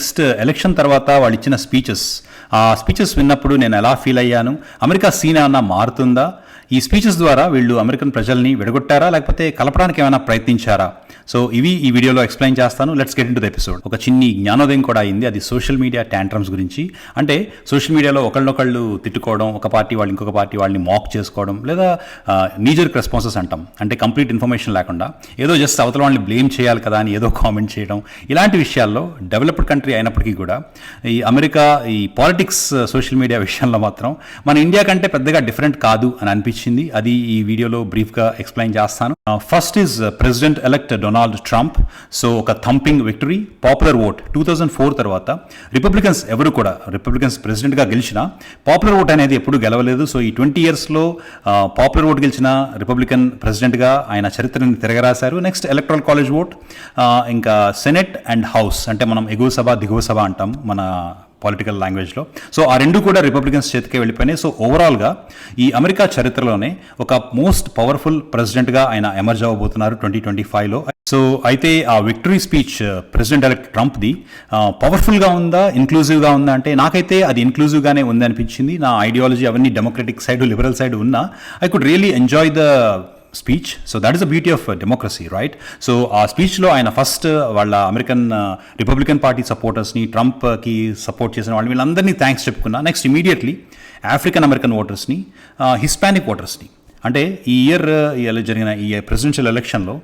Next election తర్వాత వాళ్ళు ఇచ్చిన స్పీచెస్ ఆ స్పీచెస్ విన్నప్పుడు నేను ఎలా ఫీల్ అయ్యాను? అమెరికా సీన్ ఏమన్నా మారుతుందా? ఈ స్పీచెస్ ద్వారా వీళ్ళు అమెరికన్ ప్రజల్ని విడగొట్టారా? లేకపోతే కలపడానికి ఏమైనా ప్రయత్నించారా? సో ఇవి ఈ వీడియోలో ఎక్స్ప్లెయిన్ చేస్తాను. Let's get into episode. ఒక చిన్ని జ్ఞానోదయం కూడా అయింది. అది సోషల్ మీడియా ట్యాంట్రమ్స్ గురించి. అంటే సోషల్ మీడియాలో ఒకళ్ళనొకళ్ళు తిట్టుకోవడం ఒక పార్టీ వాళ్ళు ఇంకొక పార్టీ వాళ్ళని మాక్ చేసుకోవడం లేదా నీజర్క్ రెస్పాన్సెస్ అంటాం. అంటే కంప్లీట్ ఇన్ఫర్మేషన్ లేకుండా ఏదో జస్ట్ అవతల వాళ్ళని బ్లేమ్ చేయాలి కదా అని ఏదో కామెంట్ చేయడం. ఇలాంటి విషయాల్లో డెవలప్డ్ కంట్రీ అయినప్పటికీ కూడా ఈ అమెరికా ఈ పాలిటిక్స్ సోషల్ మీడియా విషయంలో మాత్రం మన ఇండియా కంటే పెద్దగా డిఫరెంట్ కాదు అని అనిపించింది అది ఈ వీడియోలో బ్రీఫ్గా ఎక్స్ప్లెయిన్ చేస్తాను. First is president elect Donald Trump so ఒక thumping victory popular vote two thousand four తర్వాత. రిపబ్లికన్స్ ఎవరు కూడా రిపబ్లికన్స్ ప్రెసిడెంట్గా గెలిచిన పాపులర్ ఓట్ అనేది ఎప్పుడు గెలవలేదు. సో ఈ ట్వంటీ ఇయర్స్లో పాపులర్ ఓట్ గెలిచిన రిపబ్లికన్ ప్రెసిడెంట్గా ఆయన చరిత్రని తిరగరాశారు. నెక్స్ట్ ఎలక్ట్రల్ కాలేజ్ ఓట్ ఇంకా సెనెట్ అండ్ హౌస్ అంటే మనం ఎగువ సభ దిగువ సభ అంటాం మన పొలిటికల్ లాంగ్వేజ్లో సో ఆ రెండు కూడా రిపబ్లికన్స్ చేతికే వెళ్ళిపోయినాయి. సో ఓవరాల్గా ఈ అమెరికా చరిత్రలోనే ఒక మోస్ట్ పవర్ఫుల్ ప్రెసిడెంట్గా ఆయన ఎమర్జ్ అవ్వబోతున్నారు ట్వంటీ ట్వంటీ ఫైవ్లో సో అయితే ఆ విక్టరీ స్పీచ్ ప్రెసిడెంట్ ఎలక్ట్ ట్రంప్ది పవర్ఫుల్గా ఉందా ఇన్క్లూజివ్గా ఉందా అంటే నాకైతే అది ఇన్క్లూజివ్గానే ఉంది అనిపించింది. నా ఐడియాలజీ అవన్నీ డెమోక్రటిక్ సైడ్ లిబరల్ సైడ్ ఉన్నా I could really enjoy the speech so that is the beauty of democracy right so ఆ స్పీచ్లో ఆయన ఫస్ట్ uh, వాళ్ళ అమెరికన్ రిపబ్లికన్ పార్టీ సపోర్టర్స్ని ట్రంప్కి సపోర్ట్ చేసిన వాళ్ళని వీళ్ళందరినీ థ్యాంక్స్ చెప్పుకున్నా. నెక్స్ట్ ఇమీడియట్లీ ఆఫ్రికన్ అమెరికన్ ఓటర్స్ని హిస్పానిక్ ఓటర్స్ని అంటే ఈ ఇయర్ ఇలా జరిగిన ఈ ప్రెసిడెన్షియల్ ఎలక్షన్లో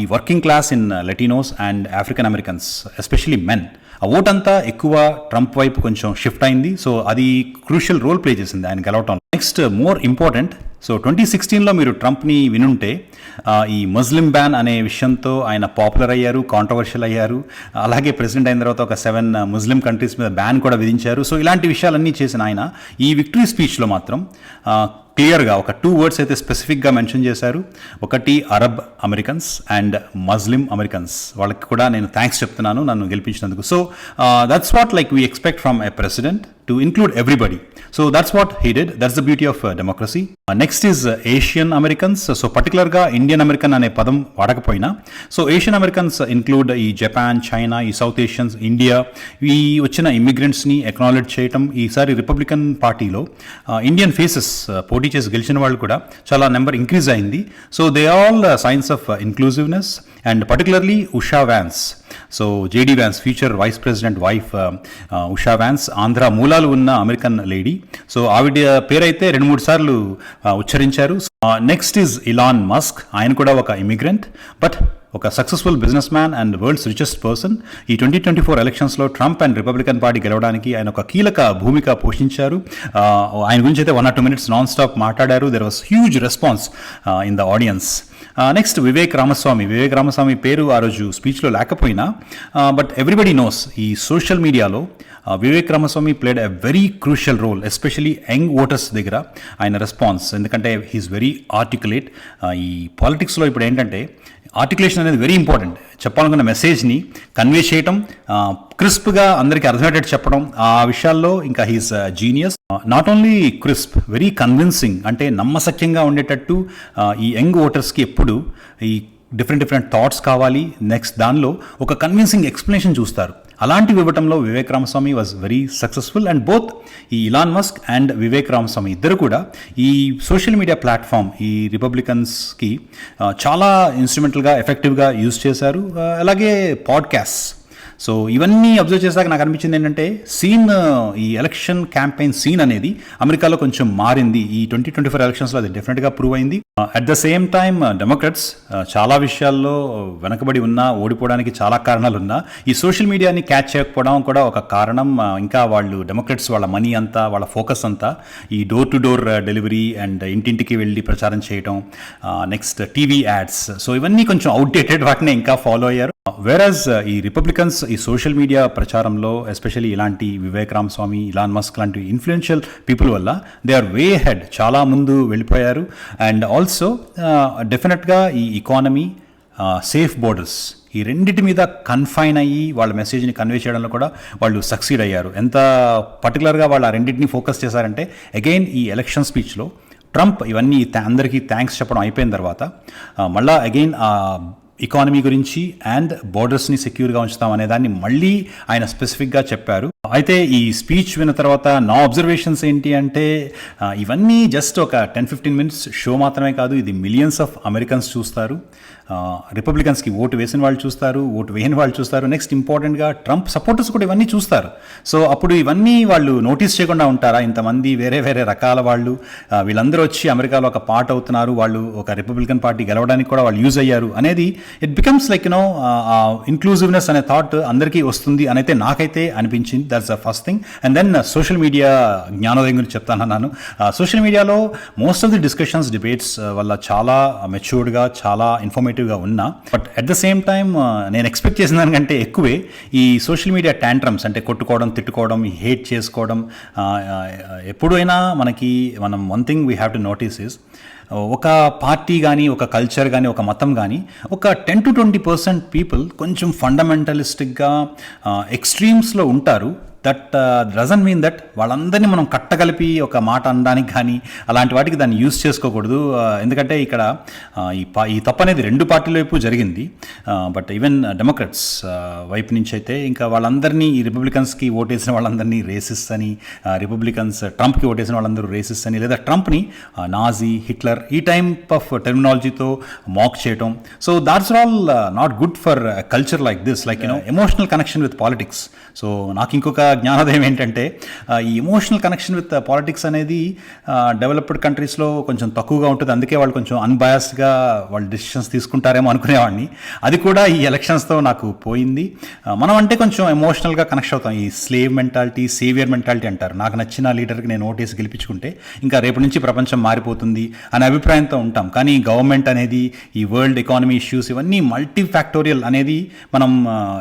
ఈ working class in Latinos and African Americans especially men ఆ ఓటంతా ఎక్కువ ట్రంప్ వైపు కొంచెం షిఫ్ట్ అయింది. సో అది క్రూషియల్ రోల్ ప్లే చేసింది ఆయన గెలవటం next more important so twenty సిక్స్టీన్లో మీరు ట్రంప్ని వినుంటే ఈ ముస్లిం బ్యాన్ అనే విషయంతో ఆయన పాపులర్ అయ్యారు కాంట్రవర్షియల్ అయ్యారు. అలాగే ప్రెసిడెంట్ అయిన తర్వాత ఒక సెవెన్ ముస్లిం కంట్రీస్ మీద బ్యాన్ కూడా విధించారు. సో ఇలాంటి విషయాలన్నీ చేసిన ఆయన ఈ విక్టరీ స్పీచ్లో మాత్రం క్లియర్గా ఒక టూ వర్డ్స్ అయితే స్పెసిఫిక్గా మెన్షన్ చేశారు. ఒకటి Arab Americans and Muslim Americans. వాళ్ళకి కూడా నేను థ్యాంక్స్ చెప్తున్నాను నన్ను గెలిపించినందుకు. So that's what like we expect from a president to include everybody so that's what he did that's the beauty of democracy next is Asian Americans so పర్టికులర్గా Indian American అనే పదం వాడకపోయినా. So Asian Americans include ఈ Japan China ఈ south Asians India ఈ వచ్చిన ఇమిగ్రెంట్స్ని acknowledge చేయటం. ఈసారి రిపబ్లికన్ పార్టీలో ఇండియన్ ఫేసెస్ పోటీ చేసి గెలిచిన వాళ్ళు కూడా చాలా నెంబర్ ఇంక్రీజ్ అయింది. So they all signs of inclusiveness and particularly Usha Vance so J D Vance future vice president wife Usha Vance Andhra మూలాలు ఉన్న అమెరికన్ లేడీ సో ఆవిడ పేరైతే రెండు మూడు సార్లు uh, ఉచ్చరించారు. నెక్స్ట్ ఈజ్ ఇలాన్ మస్క్ ఆయన కూడా ఒక ఇమిగ్రెంట్ బట్ ఒక successful business man and world's richest person ఈ ట్వంటీ ట్వంటీ ఫోర్ ఎలక్షన్స్లో ట్రంప్ అండ్ రిపబ్లికన్ పార్టీ గెలవడానికి ఆయన ఒక కీలక భూమిక పోషించారు. ఆయన గురించి అయితే one or two minutes non stop మాట్లాడారు there was huge response in the audience next Vivek Ramaswamy Vivek Ramaswamy పేరు ఆ రోజు స్పీచ్లో లేకపోయినా బట్ ఎవ్రీబడి నోస్ ఈ సోషల్ మీడియాలో Vivek Ramaswamy played a very crucial role especially young voters దగ్గర ఆయన రెస్పాన్స్ ఎందుకంటే హీస్ వెరీ ఆర్టికులేట్ ఈ పాలిటిక్స్లో ఇప్పుడు ఏంటంటే ఆర్టికులేషన్ అనేది వెరీ ఇంపార్టెంట్ చెప్పాలనుకున్న మెసేజ్ని కన్వే చేయటం క్రిస్ప్గా అందరికీ అర్థమయ్యేటట్టు చెప్పడం ఆ విషయాల్లో ఇంకా he's genius not only crisp very convincing అంటే నమ్మసక్యంగా ఉండేటట్టు ఈ యంగ్ ఓటర్స్కి ఎప్పుడు ఈ డిఫరెంట్ డిఫరెంట్ థాట్స్ కావాలి. నెక్స్ట్ దానిలో ఒక కన్విన్సింగ్ ఎక్స్ప్లెనేషన్ చూస్తారు. అలాంటివి ఇవ్వటంలో Vivek Ramaswamy was very successful and both ఈ Elon Musk and Vivek Ramaswamy ఇద్దరు కూడా ఈ సోషల్ మీడియా ప్లాట్ఫామ్ ఈ రిపబ్లికన్స్కి చాలా ఇన్స్ట్రుమెంటల్గా ఎఫెక్టివ్గా యూజ్ చేశారు. అలాగే పాడ్కాస్ట్ సో ఇవన్నీ అబ్జర్వ్ చేశాక నాకు అనిపించింది ఏంటంటే సీన్ ఈ ఎలక్షన్ క్యాంపెయిన్ సీన్ అనేది అమెరికాలో కొంచెం మారింది. ఈ ట్వంటీ ట్వంటీ ఫోర్ ఎలక్షన్స్లో అది డెఫినెట్గా ప్రూవ్ అయింది. At the same time Democrats చాలా విషయాల్లో వెనకబడి ఉన్నా ఓడిపోవడానికి చాలా కారణాలు ఉన్నా ఈ సోషల్ మీడియాని క్యాచ్ చేయకపోవడం కూడా ఒక కారణం. Uh, ఇంకా వాళ్ళు డెమోక్రట్స్ వాళ్ళ మనీ అంతా వాళ్ళ ఫోకస్ అంతా ఈ door to door delivery and ఇంటింటికి వెళ్ళి ప్రచారం చేయడం నెక్స్ట్ టీవీ యాడ్స్ సో ఇవన్నీ కొంచెం అవుట్డేటెడ్ వాటిని ఇంకా ఫాలో అయ్యారు. వేరస్ uh, ఈ రిపబ్లికన్స్ ఈ సోషల్ మీడియా ప్రచారంలో ఎస్పెషల్లీ ఇలాంటి వివేక్ రామ్ స్వామి ఇలాన్ మస్క్ లాంటి ఇన్ఫ్లుయెన్షియల్ పీపుల్ వల్ల దే ఆర్ వే హెడ్ చాలా ముందు వెళ్ళిపోయారు. అండ్ ఆల్సో డెఫినెట్గా ఈ ఇకానమీ సేఫ్ బోర్డర్స్ ఈ రెండింటి మీద కన్ఫైన్ అయ్యి వాళ్ళ మెసేజ్ని కన్వే చేయడంలో కూడా వాళ్ళు సక్సీడ్ అయ్యారు. ఎంత పర్టికులర్గా వాళ్ళు ఆ రెండింటిని ఫోకస్ చేశారంటే అగైన్ ఈ ఎలక్షన్ స్పీచ్లో ట్రంప్ ఇవన్నీ అందరికీ థ్యాంక్స్ చెప్పడం అయిపోయిన తర్వాత uh, మళ్ళీ అగైన్ ఎకానమీ గురించి అండ్ బోర్డర్స్ని సెక్యూర్గా ఉంచుతాం అనే దాన్ని మళ్ళీ ఆయన స్పెసిఫిక్గా చెప్పారు. అయితే ఈ స్పీచ్ విన్న తర్వాత నా అబ్జర్వేషన్స్ ఏంటి అంటే ఇవన్నీ జస్ట్ ఒక టెన్ ఫిఫ్టీన్ మినిట్స్ షో మాత్రమే కాదు ఇది మిలియన్స్ ఆఫ్ అమెరికన్స్ చూస్తారు. రిపబ్లికన్స్కి ఓటు వేసిన వాళ్ళు చూస్తారు ఓటు వేయని వాళ్ళు చూస్తారు. నెక్స్ట్ ఇంపార్టెంట్గా ట్రంప్ సపోర్టర్స్ కూడా ఇవన్నీ చూస్తారు. సో అప్పుడు ఇవన్నీ వాళ్ళు నోటీస్ చేయకుండా ఉంటారా? ఇంతమంది వేరే వేరే రకాల వాళ్ళు వీళ్ళందరూ వచ్చి అమెరికాలో ఒక పార్ట్ అవుతున్నారు. వాళ్ళు ఒక రిపబ్లికన్ పార్టీ గెలవడానికి కూడా వాళ్ళు యూజ్ అయ్యారు అనేది it becomes like you know inclusiveness అనే థాట్ అందరికీ వస్తుంది అని అయితే నాకైతే అనిపించింది. That's the first thing and then social media జ్ఞానోదయం గురించి చెప్తానన్నాను సోషల్ మీడియాలో most of the discussions debates వల్ల చాలా మెచ్యూర్డ్గా చాలా ఇన్ఫర్మేటివ్గా ఉన్నా. But at the same time నేను ఎక్స్పెక్ట్ చేసిన దానికంటే ఎక్కువే ఈ సోషల్ మీడియా ట్యాంట్రమ్స్ అంటే కొట్టుకోవడం తిట్టుకోవడం ఈ హేట్ చేసుకోవడం ఎప్పుడైనా మనకి మనం one thing we have to notice is ఒక పార్టీ కానీ ఒక కల్చర్ కానీ ఒక మతం కానీ ఒక ten to twenty percent people కొంచెం ఫండమెంటలిస్టిక్గా ఎక్స్ట్రీమ్స్లో uh, ఉంటారు. దట్ డజన్ మీన్ దట్ వాళ్ళందరినీ మనం కట్టగలిపి ఒక మాట అనడానికి కానీ అలాంటి వాటికి దాన్ని యూస్ చేసుకోకూడదు. ఆ, ఎందుకంటే ఇక్కడ ఆ, ఈ పా ఈ తప్పు అనేది రెండు పార్టీల వైపు జరిగింది. బట్ ఈవెన్ డెమోక్రట్స్ వైపు నుంచి అయితే ఇంకా వాళ్ళందరినీ ఈ రిపబ్లికన్స్కి ఓటేసిన వాళ్ళందరినీ రేసిస్ అని రిపబ్లికన్స్ ట్రంప్కి ఓటేసిన వాళ్ళందరూ రేసిస్ అని లేదా ట్రంప్ని నాజీ హిట్లర్ ఈ టైప్ ఆఫ్ టెర్మినాలజీతో మాక్ చేయటం. So that's all not good for culture like this like you know emotional connection with politics so నాకు ఇంకొక జ్ఞానోదయం ఏంటంటే ఈ ఎమోషనల్ కనెక్షన్ విత్ పాలిటిక్స్ అనేది డెవలప్డ్ కంట్రీస్లో కొంచెం తక్కువగా ఉంటుంది. అందుకే వాళ్ళు కొంచెం అన్బయాస్డ్గా వాళ్ళు డిసిషన్స్ తీసుకుంటారేమో అనుకునేవాడిని. అది కూడా ఈ ఎలక్షన్స్తో నాకు పోయింది. మనం అంటే కొంచెం ఎమోషనల్గా కనెక్ట్ అవుతాం. ఈ స్లేవ్ మెంటాలిటీ సేవియర్ మెంటాలిటీ అంటారు. నాకు నచ్చిన లీడర్కి నేను ఓటేసి గెలిపించుకుంటే ఇంకా రేపు నుంచి ప్రపంచం మారిపోతుంది అనే అభిప్రాయంతో ఉంటాం. కానీ గవర్నమెంట్ అనేది ఈ వరల్డ్ ఎకానమీ ఇష్యూస్ ఇవన్నీ మల్టీ ఫ్యాక్టోరియల్ అనేది మనం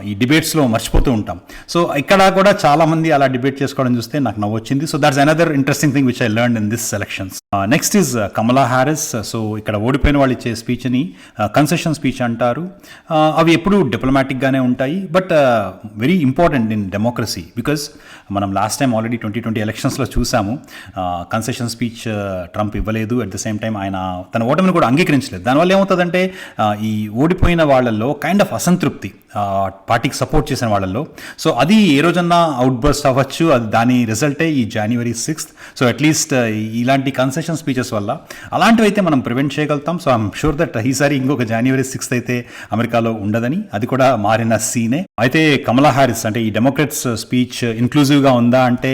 ఈ డిబేట్స్లో మర్చిపోతూ ఉంటాం. సో ఇక్కడ కూడా చాలా మంది అలా డిబేట్ చేసుకోవడం చూస్తే నాకు నవ్వు వచ్చింది. So that's another interesting thing which I learn in this selections next is Kamala Harris so ఇక్కడ ఓడిపోయిన వాళ్ళు ఇచ్చే స్పీచ్ని కన్సెషన్ స్పీచ్ అంటారు. Uh, అవి ఎప్పుడూ డిప్లొమాటిక్గానే ఉంటాయి but very important in democracy because మనం last time already twenty twenty ఎలక్షన్స్లో చూసాము. కన్సెషన్ స్పీచ్ ట్రంప్ ఇవ్వలేదు. అట్ ద సేమ్ టైం ఆయన తన ఓటమిని కూడా అంగీకరించలేదు. దానివల్ల ఏమవుతుందంటే uh, ఈ ఓడిపోయిన వాళ్ళల్లో కైండ్ ఆఫ్ అసంతృప్తి uh, పార్టీకి సపోర్ట్ చేసిన వాళ్ళల్లో. సో అది ఏ రోజన్నా అవుట్ బర్స్ట్ అవ్వచ్చు. అది దాని రిజల్టే ఈ జనవరి సిక్స్త్ సో అట్లీస్ట్ ఇలాంటి కన్సెషన్ స్పీచెస్ వల్ల అలాంటివి అయితే మనం ప్రివెంట్ చేయగలుగుతాం. సో ఐఎమ్ షూర్ దట్ ఈసారి ఇంకొక జనవరి సిక్స్త్ అయితే అమెరికాలో ఉండదని. అది కూడా మారిన సీనే అయితే కమలా హారిస్ అంటే ఈ డెమోక్రట్స్ స్పీచ్ ఇంక్లూజివ్గా ఉందా అంటే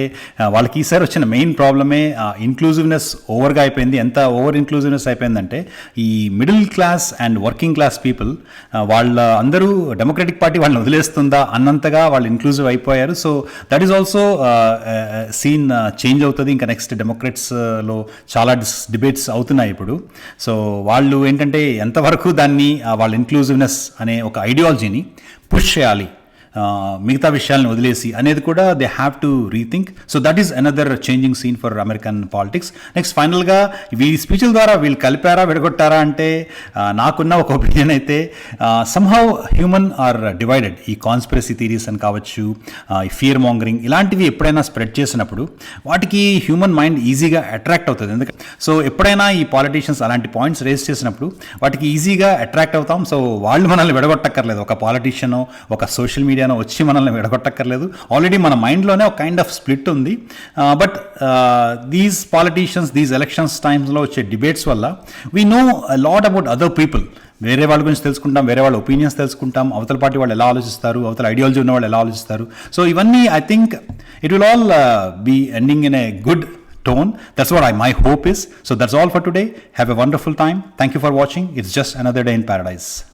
వాళ్ళకి ఈసారి వచ్చిన మెయిన్ ప్రాబ్లమే ఇంక్లూజివ్నెస్ ఓవర్గా అయిపోయింది. ఎంత ఓవర్ ఇంక్లూజివ్నెస్ అయిపోయిందంటే ఈ middle class and working class people వాళ్ళ అందరూ డెమోక్రటిక్ పార్టీ వాళ్ళని వదిలేస్తుందా అన్నంతగా వాళ్ళు ఇంక్లూజివ్ అయిపోయారు. So that is also seen change అవుతుంది. ఇంకా నెక్స్ట్ డెమోక్రట్స్లో చాలా డిస్ డిబేట్స్ అవుతున్నాయి ఇప్పుడు. సో వాళ్ళు ఏంటంటే ఎంతవరకు దాన్ని వాళ్ళ ఇంక్లూజివ్నెస్ అనే ఒక ఐడియాలజీని పుష్ చేయాలి. మిగతా విషయాలను వదిలేసి అనేది కూడా they have to rethink so that is another changing scene for American politics next ఫైనల్గా ఈ స్పీచ్ల ద్వారా వీళ్ళు కలిపారా విడగొట్టారా అంటే నాకున్న ఒక ఒపీనియన్ అయితే సమ్హౌ హ్యూమన్ ఆర్ డివైడెడ్ ఈ కాన్స్పిరసీ థీరీస్ అని కావచ్చు ఈ ఫియర్ మాంగరింగ్ ఇలాంటివి ఎప్పుడైనా స్ప్రెడ్ చేసినప్పుడు వాటికి హ్యూమన్ మైండ్ ఈజీగా అట్రాక్ట్ అవుతుంది. ఎందుకంటే సో ఎప్పుడైనా ఈ పాలిటీషియన్స్ అలాంటి పాయింట్స్ రేస్ చేసినప్పుడు వాటికి ఈజీగా అట్రాక్ట్ అవుతాం. సో వాళ్ళు మనల్ని విడగొట్టక్కర్లేదు. ఒక పాలిటీషియన్ ఒక సోషల్ మీడియా మీడియానో వచ్చి మనల్ని విడగొట్టక్కర్లేదు ఆల్రెడీ మన మైండ్లోనే ఒక కైండ్ ఆఫ్ స్ప్లిట్ ఉంది but these politicians these elections టైమ్స్లో వచ్చే డిబేట్స్ వల్ల we know lot about other people వేరే వాళ్ళ గురించి తెలుసుకుంటాం వేరే వాళ్ళ ఒపీనియన్స్ తెలుసుకుంటాం అవతల పార్టీ వాళ్ళు ఎలా ఆలోచిస్తారు అవతల ఐడియాలజీ ఉన్న వాళ్ళు ఎలా ఆలోచిస్తారు సో ఇవన్నీ I think it will all be ending in a good tone. That's what I, my hope is. So that's all for today. Have a wonderful time. Thank you for watching. It's just another day in paradise.